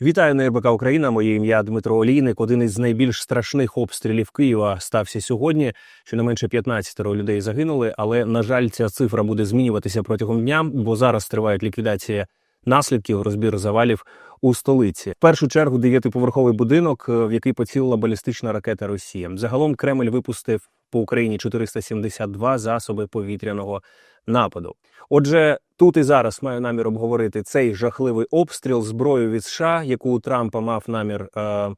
Вітаю на Україна. Моє ім'я Дмитро Олійник. Один із найбільш страшних обстрілів Києва стався сьогодні. Щонайменше 15 людей загинули. Але на жаль, ця цифра буде змінюватися протягом дня, бо зараз триває ліквідація наслідків розбір завалів у столиці. В першу чергу дев'ятиповерховий будинок, е, в який поцілила балістична ракета Росія. Загалом Кремль випустив по Україні 472 засоби повітряного нападу. Отже, тут і зараз маю намір обговорити цей жахливий обстріл зброю від США, яку у Трампа мав намір е,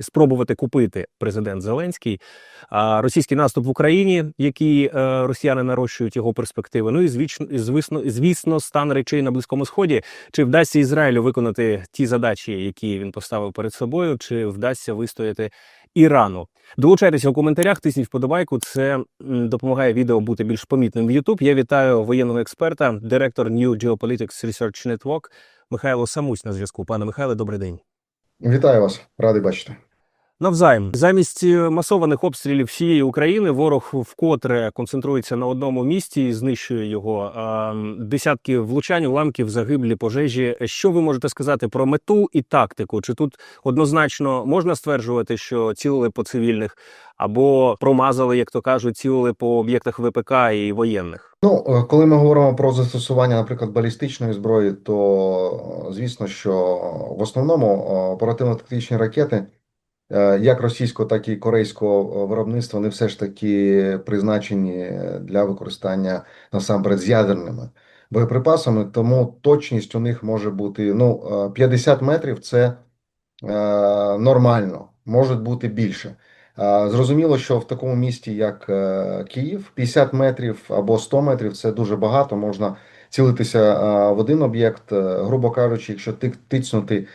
спробувати купити президент Зеленський, а російський наступ в Україні, який е, росіяни нарощують його перспективи. Ну і звісно, звісно, звісно, стан речей на близькому сході. Чи вдасться Ізраїлю виконати ті задачі, які він поставив перед собою, чи вдасться вистояти Ірану? Долучайтеся у коментарях, тисніть вподобайку. Це допомагає відео бути більш помітним в YouTube. Я вітаю воєнного експерта, директор New Geopolitics Research Network Михайло Самусь на зв'язку. Пане Михайле, добрий день. Вітаю вас, радий бачити. Навзаєм замість е, масованих обстрілів всієї України ворог вкотре концентрується на одному місці і знищує його. Десятки влучань, уламків, загиблі пожежі. Що ви можете сказати про мету і тактику? Чи тут однозначно можна стверджувати, що цілили по цивільних або промазали, як то кажуть, цілили по об'єктах ВПК і воєнних? Ну, е, коли ми говоримо про застосування, наприклад, балістичної зброї, то е, звісно, що в основному оперативно-тактичні ракети, як російського, так і корейського е, виробництва, вони все ж таки призначені для використання насамперед з ядерними боєприпасами, тому точність у них може бути ну, е, 50 метрів це е, нормально, може бути більше. Зрозуміло, що в такому місті, як е, Київ, 50 метрів або 100 метрів це дуже багато. Можна цілитися в один об'єкт. Е, Грубо кажучи, якщо тицнути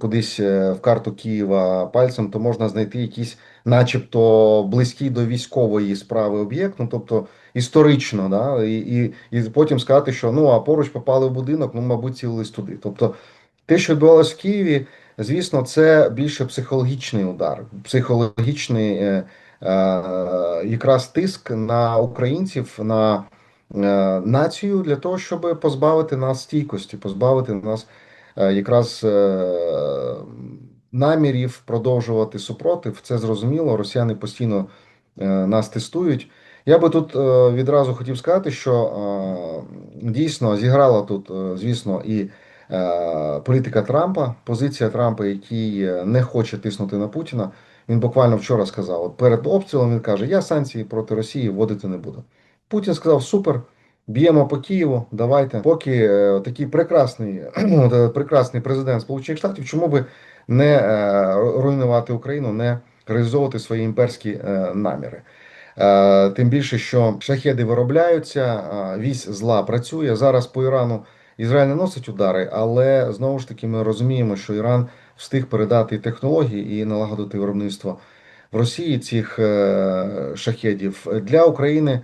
кудись е, в карту Києва пальцем, то можна знайти якийсь, начебто, близький до військової справи об'єкт, ну тобто історично, да, і, і, і потім сказати, що ну а поруч попали в будинок, ну мабуть, цілились туди. Тобто, те, що відбувалося в Києві. Звісно, це більше психологічний удар, психологічний е, е, якраз тиск на українців, на е, націю для того, щоб позбавити нас стійкості, позбавити нас якраз е, намірів продовжувати супротив. Це зрозуміло. Росіяни постійно е, нас тестують. Я би тут е, відразу хотів сказати, що е, дійсно зіграла тут, е, звісно, і е, політика Трампа, позиція Трампа, який е, не хоче тиснути на Путіна. Він буквально вчора сказав: от перед обстрілом він каже: Я санкції проти Росії вводити не буду. Путін сказав: Супер, б'ємо по Києву, давайте. Поки е, такий прекрасний, е, прекрасний президент Сполучених Штатів, чому би не е, руйнувати Україну, не реалізовувати свої імперські наміри. Тим більше, що шахеди виробляються, вісь зла працює зараз по Ірану. Ізраїль не носить удари, але знову ж таки ми розуміємо, що Іран встиг передати технології і налагодити виробництво в Росії цих шахедів. Для України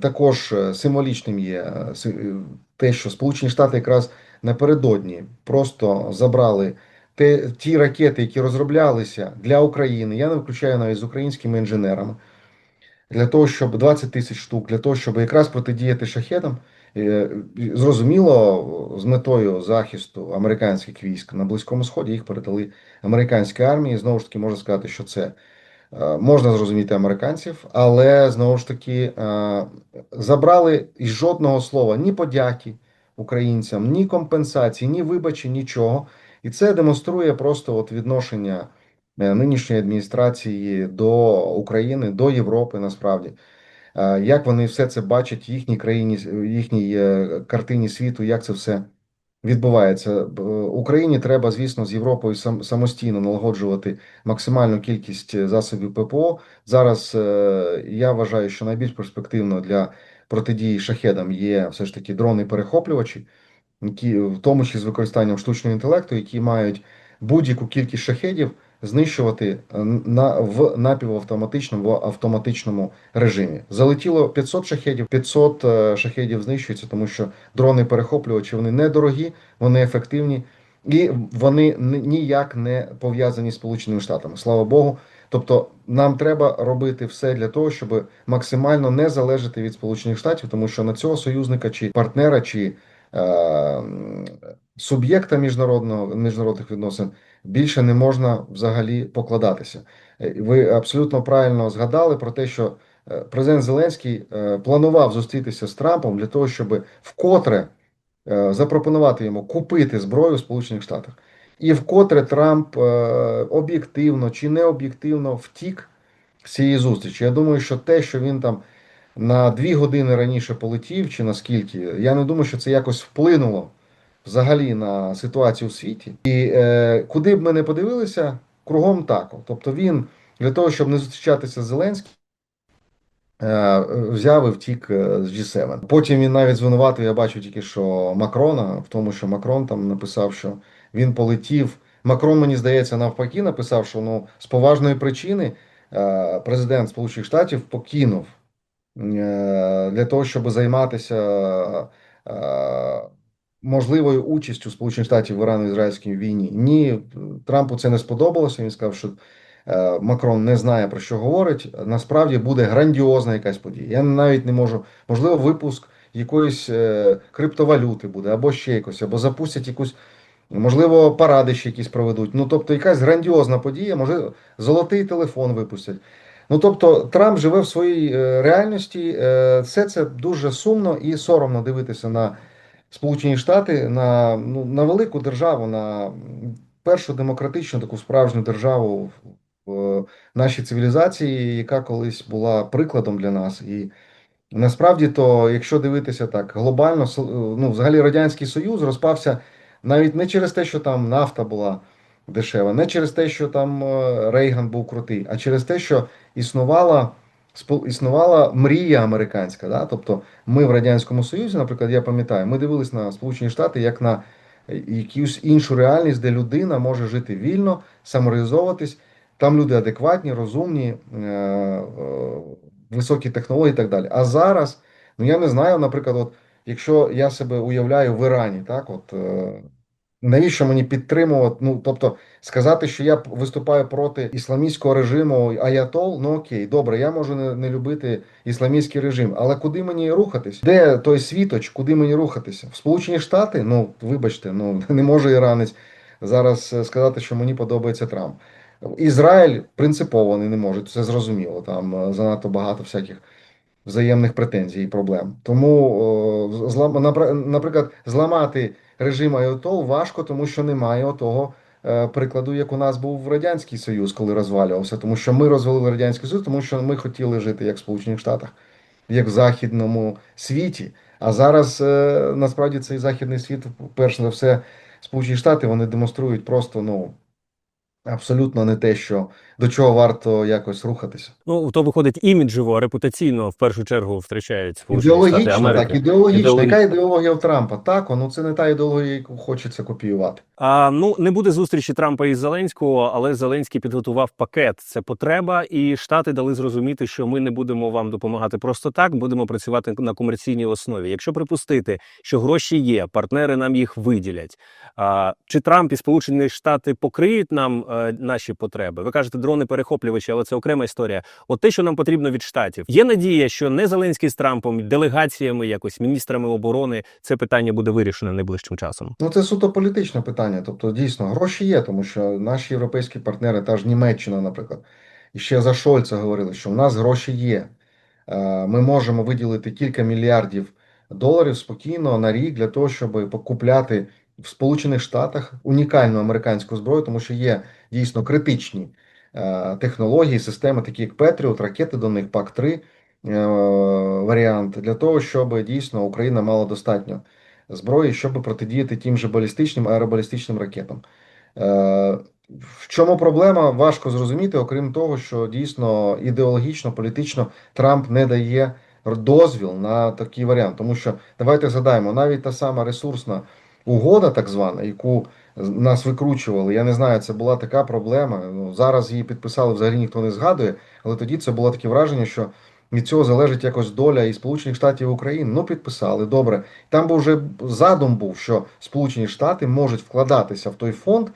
також е, символічним є е, е, те, що Сполучені Штати якраз напередодні просто забрали те, ті ракети, які розроблялися для України. Я не виключаю навіть з українськими інженерами. Для того, щоб 20 тисяч штук, для того, щоб якраз протидіяти шахедам, Зрозуміло, з метою захисту американських військ на Близькому Сході їх передали американській армії. Знову ж таки, можна сказати, що це можна зрозуміти американців, але знову ж таки е, забрали жодного слова ні подяки українцям, ні компенсації, ні вибачень, нічого. І це демонструє просто от відношення е, нинішньої адміністрації до України, до Європи насправді. Е, Як вони все це бачать в їхній країні, в їхній е, картині світу, як це все відбувається? Україні треба, звісно, з Європою самостійно налагоджувати максимальну кількість е, засобів ППО. Зараз е, я вважаю, що найбільш перспективно для протидії шахедам є все ж таки дрони-перехоплювачі, які в тому числі з використанням штучного інтелекту, які мають будь-яку кількість шахедів знищувати е, на в напівавтоматичному в автоматичному режимі. Залетіло 500 шахедів, 500 е, шахедів знищується, тому що дрони перехоплювачі вони недорогі, вони ефективні і вони ні- ніяк не пов'язані з Сполученими Штатами. Слава Богу. Тобто нам треба робити все для того, щоб максимально не залежати від Сполучених Штатів, тому що на цього союзника чи партнера чи суб'єкта міжнародного міжнародних відносин більше не можна взагалі покладатися. Е, Ви абсолютно правильно згадали про те, що е, президент Зеленський е, планував зустрітися з Трампом для того, щоб вкотре е, запропонувати йому купити зброю в Сполучених Штатах. І вкотре Трамп е, об'єктивно чи не об'єктивно втік з цієї зустрічі. Я думаю, що те, що він там на дві години раніше полетів, чи наскільки, я не думаю, що це якось вплинуло взагалі на ситуацію у світі. І е, куди б ми не подивилися, кругом так. Тобто він для того, щоб не зустрічатися з Зеленським, е, взяв і втік е, з G7. Потім він навіть звинуватив, я бачу тільки що Макрона, в тому, що Макрон там написав, що він полетів. Макрон, мені здається, навпаки, написав, що ну, з поважної причини е, президент Сполучених Штатів покинув для того, щоб займатися е, можливою участю Сполучених Штатів в Ірано-Ізраїльській війні. Ні, Трампу це не сподобалося. Він сказав, що е, Макрон не знає про що говорить. Насправді буде грандіозна якась подія. Я навіть не можу, можливо, випуск якоїсь е, криптовалюти буде, або ще якось, або запустять якусь. Можливо, паради ще якісь проведуть. Ну, тобто, якась грандіозна подія, може, золотий телефон випустять. Ну, тобто, Трамп живе в своїй е, реальності. Е, Все це дуже сумно і соромно дивитися на Сполучені Штати, на, ну, на велику державу, на першу демократичну таку справжню державу в, нашій цивілізації, яка колись була прикладом для нас. І насправді, то, якщо дивитися так глобально, ну, взагалі Радянський Союз розпався навіть не через те, що там нафта була дешева, не через те, що там е, Рейган був крутий, а через те, що існувала, існувала мрія американська. Да? Тобто ми в Радянському Союзі, наприклад, я пам'ятаю, ми дивились на Сполучені Штати як на е, якусь іншу реальність, де людина може жити вільно, самореалізовуватись. Там люди адекватні, розумні, е, високі технології і так далі. А зараз, ну я не знаю, наприклад, от якщо я себе уявляю в Ірані, так от. Навіщо мені підтримувати? Ну тобто сказати, що я виступаю проти ісламістського режиму Аятол, ну окей, добре, я можу не, не любити ісламістський режим, але куди мені рухатись? Де той світоч, куди мені рухатися? В Сполучені Штати? Ну вибачте, ну не може іранець зараз е, сказати, що мені подобається Трамп. Ізраїль принципово не можуть, це зрозуміло. Там е, занадто багато всяких взаємних претензій і проблем. Тому, наприклад, зламати режим Айотол важко, тому що немає отого е, прикладу, як у нас був Радянський Союз, коли розвалювався. Тому що ми розвалили Радянський Союз, тому що ми хотіли жити як в Сполучених Штатах, як в західному світі. А зараз е, насправді цей західний світ, перш за все, Сполучені Штати, вони демонструють просто ну. Абсолютно не те, що до чого варто якось рухатися. Ну то виходить іміджево, репутаційно в першу чергу втрачають Сполучені Штати Ідеологічно, Америки. так, ідеологічно. Ідеологічно. Яка ідеологія в Трампа? Так, ну це не та ідеологія, яку хочеться копіювати. А ну не буде зустрічі Трампа із Зеленського, але Зеленський підготував пакет. Це потреба, і штати дали зрозуміти, що ми не будемо вам допомагати просто так. Будемо працювати на комерційній основі. Якщо припустити, що гроші є, партнери нам їх виділять. А чи Трамп і Сполучені Штати покриють нам е, наші потреби? Ви кажете, дрони перехоплювачі, але це окрема історія. От те, що нам потрібно від штатів, є надія, що не Зеленський з Трампом, делегаціями, якось міністрами оборони, це питання буде вирішено найближчим часом. Ну це суто політичне питання. Тобто, дійсно, гроші є, тому що наші європейські партнери, та ж Німеччина, наприклад, і ще за Шольца говорили, що в нас гроші є. Е, Ми можемо виділити кілька мільярдів доларів спокійно на рік для того, щоб покупляти в Сполучених Штатах унікальну американську зброю, тому що є дійсно критичні технології, системи, такі як Петріот, ракети до них, ПАК-3 е, варіант, для того, щоб дійсно Україна мала достатньо зброї, щоб протидіяти тим же балістичним аеробалістичним ракетам. Е, В чому проблема? Важко зрозуміти, окрім того, що дійсно ідеологічно, політично Трамп не дає дозвіл на такий варіант. Тому що давайте згадаємо, навіть та сама ресурсна угода, так звана, яку нас викручували. Я не знаю, це була така проблема. Ну, зараз її підписали, взагалі ніхто не згадує, але тоді це було таке враження, що від цього залежить якось доля і Сполучених Штатів і України. Ну, підписали, добре. Там був вже задум був, що Сполучені Штати можуть вкладатися в той фонд,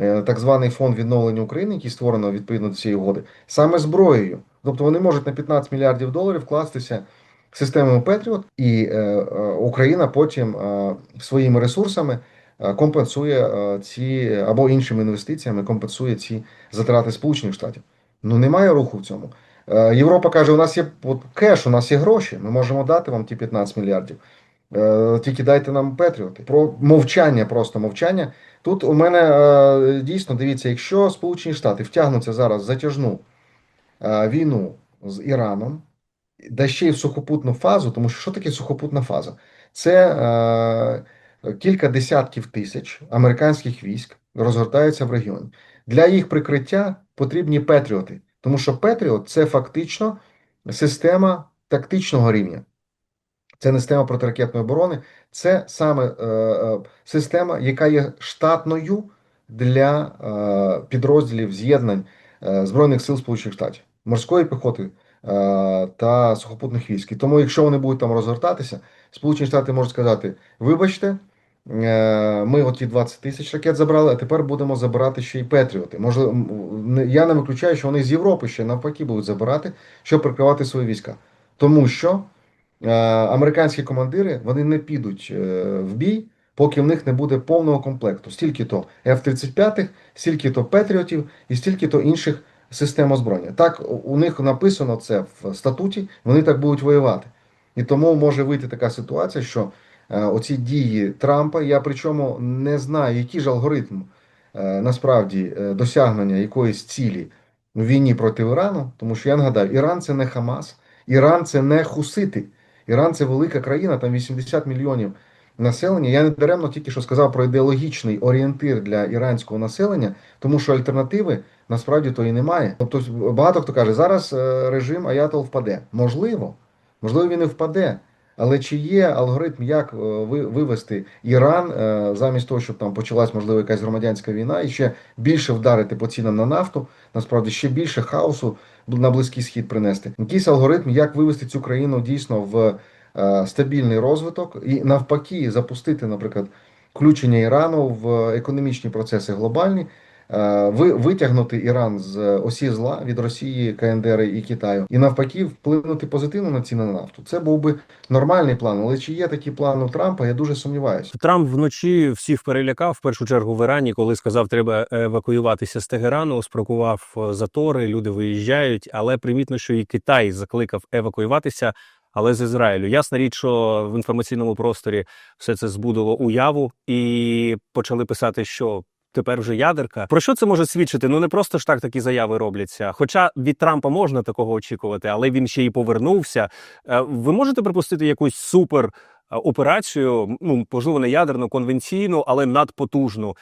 е, так званий фонд відновлення України, який створено відповідно до цієї угоди, саме зброєю. Тобто вони можуть на 15 мільярдів доларів вкластися системами Петріот, і е, е, Україна потім е, своїми ресурсами компенсує е, ці або іншими інвестиціями компенсує ці затрати Сполучених Штатів. Ну немає руху в цьому. Е, Європа каже: у нас є от, кеш, у нас є гроші. Ми можемо дати вам ті 15 мільярдів. Е, Тільки дайте нам Петріоти. Про мовчання, просто мовчання. Тут у мене е, дійсно дивіться, якщо Сполучені Штати втягнуться зараз в затяжну е, війну з Іраном, да ще й в сухопутну фазу, тому що що таке сухопутна фаза? Це е, кілька десятків тисяч американських військ розгортаються в регіоні. Для їх прикриття потрібні Петріоти, тому що Петріот це фактично система тактичного рівня. Це не система протиракетної оборони, це саме е, е, система, яка є штатною для е, підрозділів з'єднань е, Збройних сил Сполучених Штатів, морської піхоти е, та сухопутних військ. І тому, якщо вони будуть там розгортатися, Сполучені Штати можуть сказати: вибачте, ми оті 20 тисяч ракет забрали, а тепер будемо забирати ще й Петріоти. Можливо, я не виключаю, що вони з Європи ще навпаки будуть забирати, щоб прикривати свої війська. Тому що е, американські командири вони не підуть е, в бій, поки в них не буде повного комплекту. Стільки то F-35, стільки то Петріотів і стільки то інших систем озброєння. Так у- них написано це в статуті, вони так будуть воювати. І тому може вийти така ситуація, що е, оці дії Трампа, я причому не знаю, який ж алгоритм е, насправді е, досягнення якоїсь цілі в війні проти Ірану, тому що я нагадаю, Іран це не Хамас, Іран це не Хусити. Іран це велика країна, там 80 мільйонів населення. Я не даремно тільки що сказав про ідеологічний орієнтир для іранського населення, тому що альтернативи насправді то і немає. Тобто багато хто каже, зараз е, режим Аятол впаде. Можливо, можливо, він і впаде. Але чи є алгоритм, як е, ви- вивести Іран е, замість того, щоб там почалась можливо якась громадянська війна, і ще більше вдарити по цінам на нафту, насправді ще більше хаосу на близький схід принести? Якийсь алгоритм, як вивести цю країну дійсно в е, стабільний розвиток і навпаки запустити, наприклад, включення Ірану в економічні процеси глобальні. Е, Ви витягнути Іран з осі зла від Росії, КНДР і Китаю, і навпаки вплинути позитивно на ціни на нафту. Це був би нормальний план. Але чи є такий план у Трампа? Я дуже сумніваюся. Трамп вночі всіх перелякав в першу чергу в Ірані, коли сказав, треба евакуюватися з Тегерану, спрокував е, затори, люди виїжджають. Але примітно, що і Китай закликав евакуюватися, але з Ізраїлю. Ясна річ, що в інформаційному просторі все це збудило уяву, і почали писати, що. Тепер вже ядерка. Про що це може свідчити? Ну не просто ж так такі заяви робляться. Хоча від Трампа можна такого очікувати, але він ще й повернувся. Е, Ви можете припустити якусь супер е, операцію, ну можливо, не ядерну, конвенційну, але надпотужну.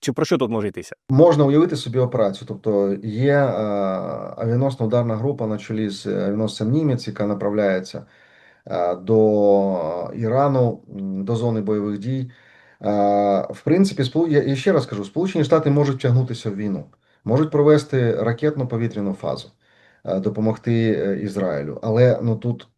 Чи про що тут може йтися? Можна уявити собі операцію. Тобто є е, авіаносна ударна група на чолі з авіаносцем Німець, яка направляється е, до Ірану, до зони бойових дій. В принципі, я, ще раз кажу, Сполучені Штати можуть втягнутися в війну, можуть провести ракетну повітряну фазу, е, допомогти е, Ізраїлю. Але ну тут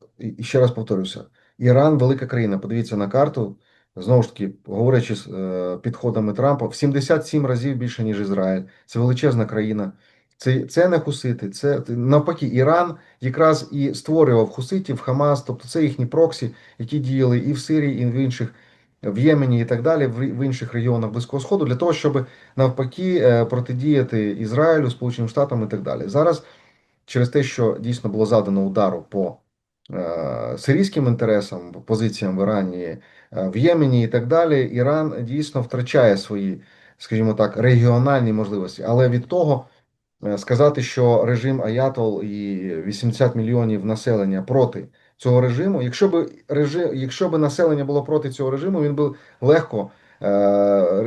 ще раз повторюся: Іран велика країна. Подивіться на карту. Знову ж таки, говорячи з е, підходами Трампа, в 77 разів більше, ніж Ізраїль. Це величезна країна. Це, це не хусити. Це навпаки, Іран якраз і створював хуситів, Хамас, тобто це їхні проксі, які діяли і в Сирії, і в інших в Ємені і так далі, в, інших регіонах Близького Сходу, для того, щоб навпаки е, протидіяти Ізраїлю, Сполученим Штатам і так далі. Зараз через те, що дійсно було задано удару по е, сирійським інтересам, позиціям в Ірані, е, в Ємені і так далі, Іран дійсно втрачає свої, скажімо так, регіональні можливості. Але від того сказати, що режим Аятол і 80 мільйонів населення проти цього режиму, якщо б режим, якщо б населення було проти цього режиму, він би легко, е,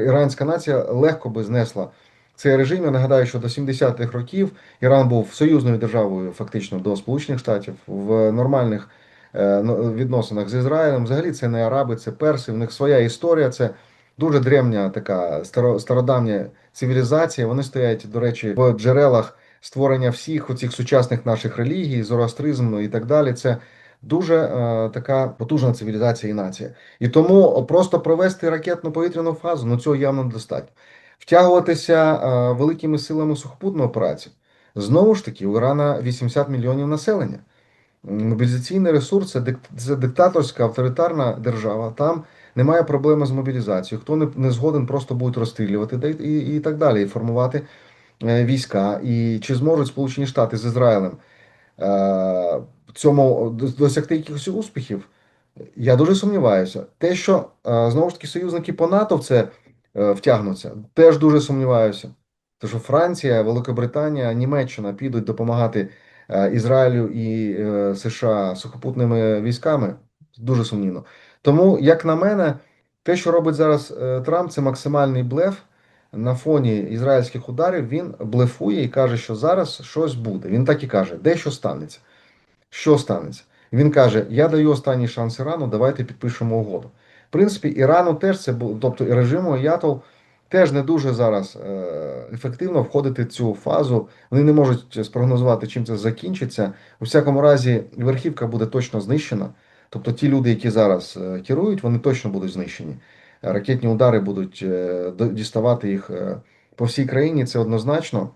іранська нація легко би знесла. Цей режим, я нагадаю, що до 70-х років Іран був союзною державою фактично до Сполучених Штатів в нормальних е, ну, відносинах з Ізраїлем. Взагалі це не араби, це перси. В них своя історія. Це дуже древня така старо, стародавня цивілізація. Вони стоять, до речі, в джерелах створення всіх оцих сучасних наших релігій, зороастризм і так далі. Це дуже е, така потужна цивілізація і нація. І тому просто провести ракетну повітряну фазу ну цього явно недостатньо. Втягуватися е, великими силами в сухопутну операцію. Знову ж таки, у Ірана 80 мільйонів населення. Мобілізаційний ресурс це, дик- це диктаторська авторитарна держава. Там немає проблеми з мобілізацією. Хто не, не згоден, просто будуть розстрілювати де- і, і так далі, і формувати е, війська. І чи зможуть Сполучені Штати з Ізраїлем е, цьому досягти якихось успіхів? Я дуже сумніваюся. Те, що е, знову ж таки союзники по НАТО в це е, втягнуться, теж дуже сумніваюся. Тому що Франція, Великобританія, Німеччина підуть допомагати е, Ізраїлю і США сухопутними військами. Дуже сумнівно. Тому, як на мене, те, що робить зараз Трамп, це максимальний блеф. На фоні ізраїльських ударів він блефує і каже, що зараз щось буде. Він так і каже, дещо станеться. Що станеться? Він каже: Я даю останній шанс Ірану, давайте підпишемо угоду. В принципі, Ірану теж це тобто і режиму Ятол теж не дуже зараз е, ефективно входити в цю фазу. Вони не можуть спрогнозувати, чим це закінчиться. У всякому разі, верхівка буде точно знищена. Тобто ті люди, які зараз е, керують, вони точно будуть знищені. Ракетні удари будуть е, діставати їх е, по всій країні. Це однозначно.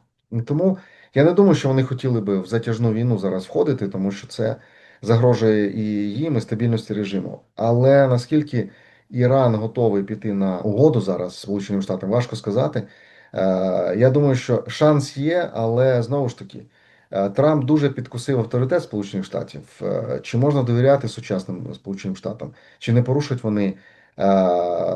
Тому я не думаю, що вони хотіли би в затяжну війну зараз входити, тому що це загрожує і їм, і стабільності режиму. Але наскільки Іран готовий піти на угоду зараз з Сполученими Штатами, важко сказати. Е, Я думаю, що шанс є, але знову ж таки, е, Трамп дуже підкусив авторитет Сполучених Штатів. Е, Чи можна довіряти сучасним Сполученим Штатам? Чи не порушать вони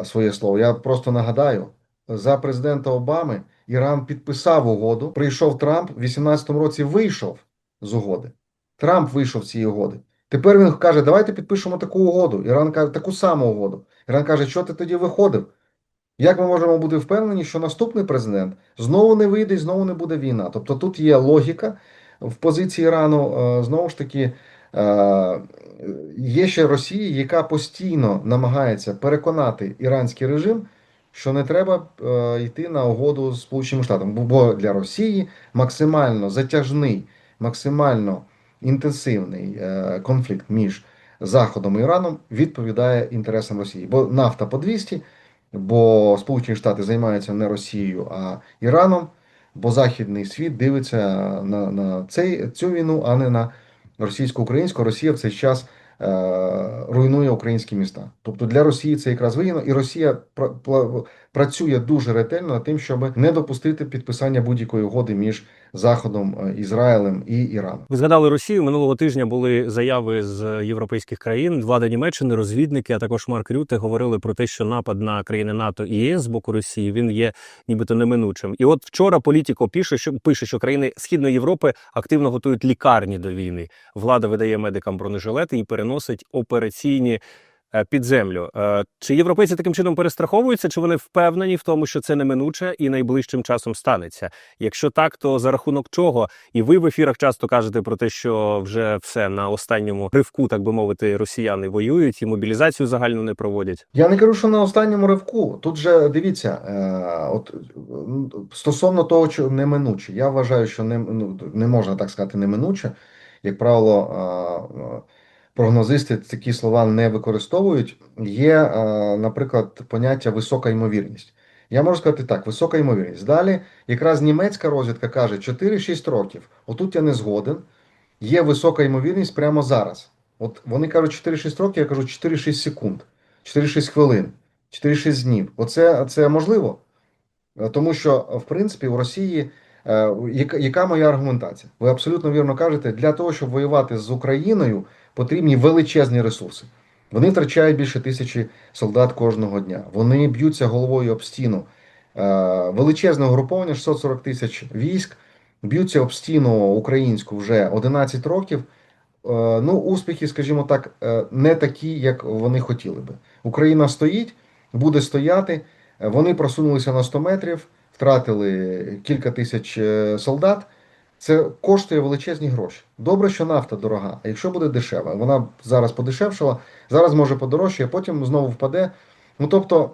своє слово? Я просто нагадаю, за президента Обами Іран підписав угоду. Прийшов Трамп в 18-му році вийшов з угоди. Трамп вийшов з цієї угоди. Тепер він каже, давайте підпишемо таку угоду. Іран каже, таку саму угоду. Іран каже, що ти тоді виходив? Як ми можемо бути впевнені, що наступний президент знову не вийде і знову не буде війна? Тобто тут є логіка в позиції Ірану. Е, Знову ж таки, е, є ще Росія, яка постійно намагається переконати іранський режим, що не треба е, йти на угоду з Сполученими Штатами. Бо- для Росії максимально затяжний, максимально інтенсивний е, конфлікт між Заходом і Іраном відповідає інтересам Росії. Бо нафта по 200, бо Сполучені Штати займаються не Росією, а Іраном, бо Західний світ дивиться на, на цей, цю війну, а не на російсько-українську. Росія в цей час руйнує українські міста. Тобто для Росії це якраз вигідно, і Росія пра- працює дуже ретельно над тим, щоб не допустити підписання будь-якої угоди між Заходом, е, Ізраїлем і Іраном. Ви згадали Росію. Минулого тижня були заяви з європейських країн. Влада Німеччини, розвідники, а також Марк Рюте говорили про те, що напад на країни НАТО і ЄС з боку Росії він є нібито неминучим. І от вчора політико пише, що пише, що країни Східної Європи активно готують лікарні до війни. Влада видає медикам бронежилети і переносить операційні. Е, Під землю Е, чи європейці таким чином перестраховуються, чи вони впевнені в тому, що це неминуче і найближчим часом станеться? Якщо так, то за рахунок чого? І ви в ефірах часто кажете про те, що вже все на останньому ривку, так би мовити, росіяни воюють і мобілізацію загальну не проводять. Я не кажу, що на останньому ривку. Тут же дивіться, е, от стосовно того, що неминуче, я вважаю, що не, ну, не можна так сказати неминуче. Як правило, прогнозисти такі слова не використовують. Є, е, наприклад, поняття висока ймовірність. Я можу сказати так: висока ймовірність. Далі якраз німецька розвідка каже 4-6 років. Отут я не згоден. Є висока ймовірність прямо зараз. От вони кажуть 4-6 років, я кажу 4-6 секунд, 4-6 хвилин, 4-6 днів. Оце це можливо. Е, Тому що, в принципі, у Росії е, яка, яка моя аргументація? Ви абсолютно вірно кажете, для того, щоб воювати з Україною, потрібні величезні ресурси. Вони втрачають більше тисячі солдат кожного дня. Вони б'ються головою об стіну. Е, Величезне угруповання 640 тисяч військ б'ються об стіну українську вже 11 років. Е, Ну, успіхи, скажімо так, е, не такі, як вони хотіли би. Україна стоїть, буде стояти. Вони просунулися на 100 метрів, втратили кілька тисяч солдат. Це коштує величезні гроші. Добре, що нафта дорога. А якщо буде дешева, вона зараз подешевшала, зараз може подорожчає, а потім знову впаде. Ну тобто,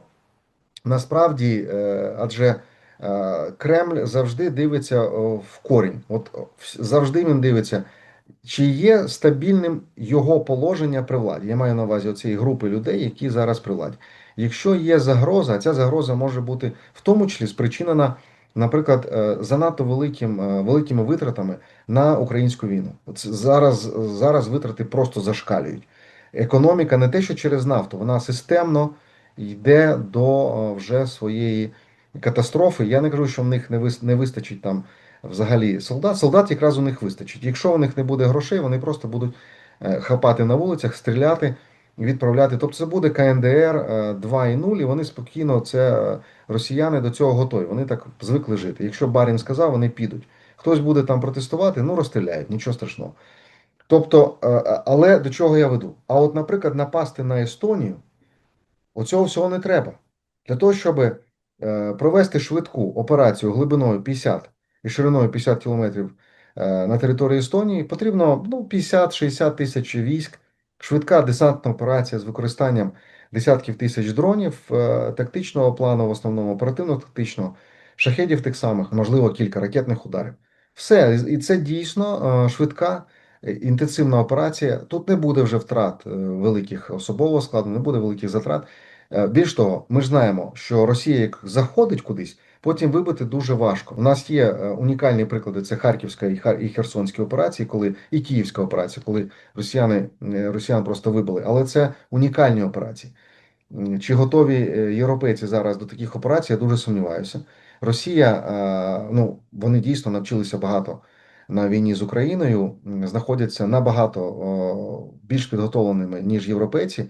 насправді, е, адже е, Кремль завжди дивиться в корінь. От завжди він дивиться, чи є стабільним його положення при владі. Я маю на увазі цієї групи людей, які зараз при владі. Якщо є загроза, ця загроза може бути в тому числі спричинена наприклад, е, занадто великим, е, великими витратами на українську війну. Зараз, зараз витрати просто зашкалюють. Економіка не те, що через нафту, вона системно йде до е, вже своєї катастрофи. Я не кажу, що в них не вис- не вистачить там взагалі солдат. Солдат якраз у них вистачить. Якщо у них не буде грошей, вони просто будуть хапати на вулицях, стріляти відправляти. Тобто це буде КНДР е, 2.0, і вони спокійно, це е, росіяни до цього готові. Вони так звикли жити. Якщо Барін сказав, вони підуть. Хтось буде там протестувати, ну розстріляють, нічого страшного. Тобто, е, е, але до чого я веду? А от, наприклад, напасти на Естонію, оцього всього не треба. Для того, щоб е, провести швидку операцію глибиною 50 і шириною 50 кілометрів е, на території Естонії, потрібно ну, 50-60 тисяч військ, швидка десантна операція з використанням десятків тисяч дронів, е, тактичного плану, в основному оперативно-тактичного, шахедів тих самих, можливо, кілька ракетних ударів. Все, і це дійсно е, швидка е, інтенсивна операція. Тут не буде вже втрат великих особового складу, не буде великих затрат. Більш того, ми ж знаємо, що Росія як заходить кудись, потім вибити дуже важко. У нас є е, унікальні приклади: це Харківська і Херсонські операції, коли і Київська операція, коли росіяни е, росіян просто вибили. Але це унікальні операції. Чи готові е, європейці зараз до таких операцій? Я дуже сумніваюся. Росія, ну вони дійсно навчилися багато на війні з Україною, знаходяться набагато більш підготовленими ніж європейці.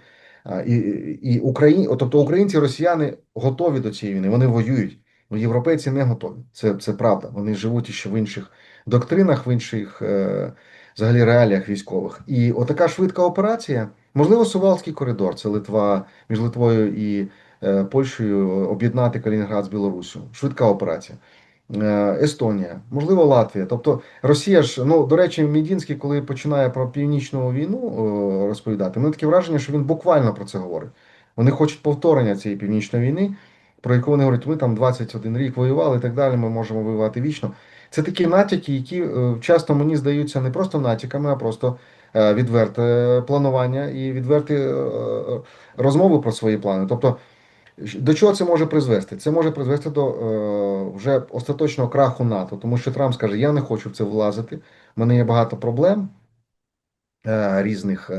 І, і Україні, тобто українці, росіяни готові до цієї війни, вони воюють. Ну, європейці не готові. Це, це правда. Вони живуть ще в інших доктринах, в інших е, взагалі реаліях військових. І отака швидка операція, можливо, Сувалський коридор, це Литва між Литвою і е, Польщею об'єднати Калінінград з Білоруссю. Швидка операція. Е, Естонія, можливо, Латвія. Тобто Росія ж, ну до речі, Мідінський, коли починає про північну війну е, розповідати, мене таке враження, що він буквально про це говорить. Вони хочуть повторення цієї північної війни, про яку вони говорять, ми там 21 рік воювали і так далі. Ми можемо воювати вічно. Це такі натяки, які е, часто мені здаються не просто натяками, а просто е, відверте планування і відверті е, розмови про свої плани. Тобто. До чого це може призвести? Це може призвести до вже остаточного краху НАТО, тому що Трамп скаже: Я не хочу в це влазити, в мене є багато проблем різних,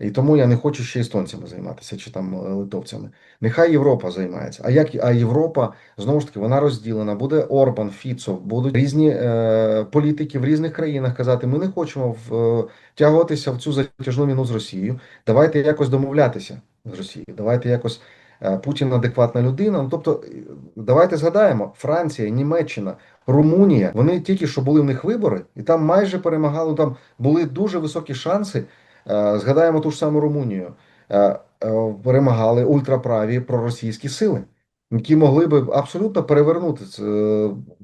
і тому я не хочу ще естонцями займатися чи там е, литовцями. Нехай Європа займається. А як а Європа знову ж таки вона розділена? Буде Орбан, Фіцо, будуть різні е, політики в різних країнах казати: ми не хочемо е, втягуватися в цю затяжну війну з Росією. Давайте якось домовлятися з Росією. Давайте якось. Е, Путін адекватна людина. Ну, тобто, давайте згадаємо: Франція, Німеччина, Румунія. Вони тільки що були в них вибори, і там майже перемагали. Там були дуже високі шанси. Е, Згадаємо ту ж саму Румунію. Е, е, Перемагали ультраправі проросійські сили, які могли би абсолютно перевернути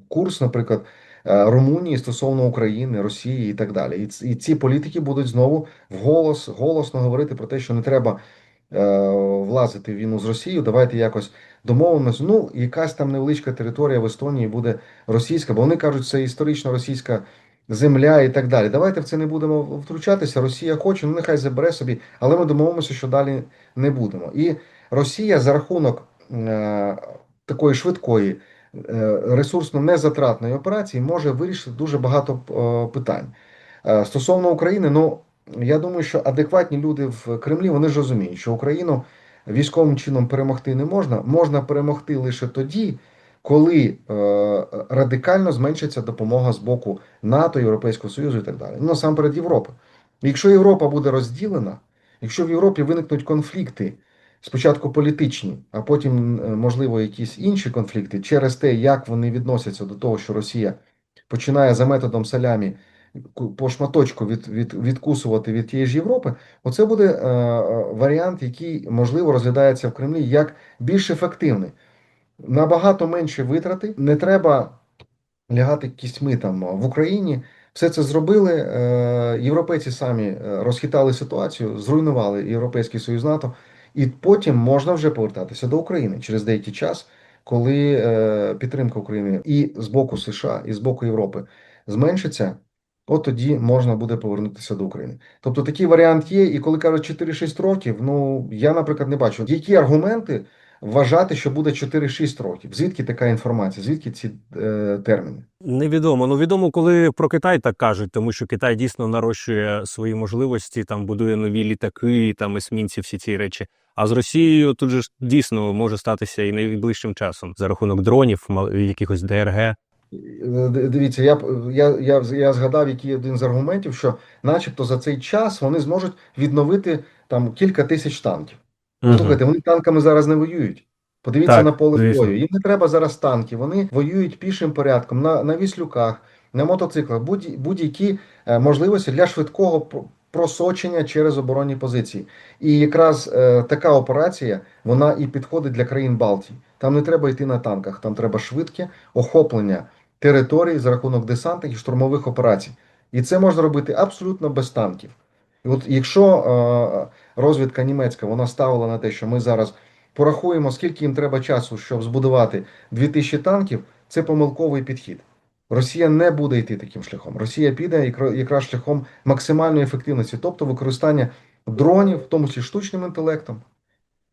курс, наприклад. Румунії стосовно України, Росії і так далі, і ці політики будуть знову вголос голосно говорити про те, що не треба влазити в війну з Росією. Давайте якось домовимося. Ну, якась там невеличка територія в Естонії буде російська, бо вони кажуть, це історично російська земля і так далі. Давайте в це не будемо втручатися. Росія хоче, ну нехай забере собі, але ми домовимося, що далі не будемо. І Росія за рахунок е, такої швидкої. е, Ресурсно незатратної операції може вирішити дуже багато е, питань. Е, Стосовно України, ну я думаю, що адекватні люди в Кремлі вони ж розуміють, що Україну військовим чином перемогти не можна. Можна перемогти лише тоді, коли е, радикально зменшиться допомога з боку НАТО, Європейського Союзу і так далі. Ну насамперед Європи. Якщо Європа буде розділена, якщо в Європі виникнуть конфлікти, спочатку політичні, а потім, е, можливо, якісь інші конфлікти через те, як вони відносяться до того, що Росія починає за методом салямі по шматочку від, від, відкусувати від тієї ж Європи, оце буде е, е, варіант, який можливо розглядається в Кремлі як більш ефективний. Набагато менше витрати, не треба лягати кістьми там в Україні. Все це зробили. е, Європейці самі е, розхитали ситуацію, зруйнували Європейський Союз НАТО, і потім можна вже повертатися до України через деякий час, коли е, підтримка України і з боку США, і з боку Європи зменшиться. От тоді можна буде повернутися до України. Тобто такий варіант є, і коли кажуть 4-6 років, ну я, наприклад, не бачу, які аргументи вважати, що буде 4-6 років. Звідки така інформація? Звідки ці е, терміни? Невідомо. Ну відомо, коли про Китай так кажуть, тому що Китай дійсно нарощує свої можливості, там будує нові літаки, там есмінці, всі ці речі. А з Росією тут же дійсно може статися і найближчим часом за рахунок дронів, якихось ДРГ. Е, Дивіться, я, я, я, я згадав, який один з аргументів, що, начебто, за цей час вони зможуть відновити там кілька тисяч танків. Мгм. Слухайте, вони танками зараз не воюють. Подивіться Так, на поле звісно. бою. Їм не треба зараз танки. Вони воюють пішим порядком на, на віслюках, на мотоциклах, будь, будь-які е, можливості для швидкого просочення через оборонні позиції. І якраз е, така операція вона і підходить для країн Балтії. Там не треба йти на танках, там треба швидке охоплення території за рахунок десантних і штурмових операцій. І це можна робити абсолютно без танків. І от якщо е, розвідка німецька вона ставила на те, що ми зараз порахуємо, скільки їм треба часу, щоб збудувати 2000 танків, це помилковий підхід. Росія не буде йти таким шляхом. Росія піде якра- якраз шляхом максимальної ефективності, тобто використання дронів, в тому числі штучним інтелектом,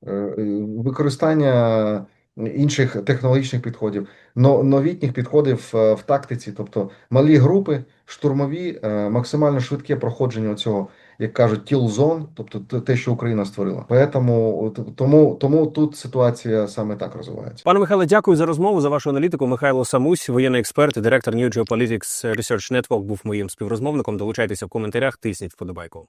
е, е, використання інших технологічних підходів, но- новітніх підходів е, в тактиці, тобто малі групи, штурмові, максимально швидке проходження цього, як кажуть, тіл-зон, тобто те- що Україна створила. Поэтому, тому, тому тут ситуація саме так розвивається. Пане Михайле, дякую за розмову за вашу аналітику. Михайло Самусь, воєнний експерт і директор New Geopolitics Research Network, був моїм співрозмовником. Долучайтеся в коментарях, тисніть вподобайку.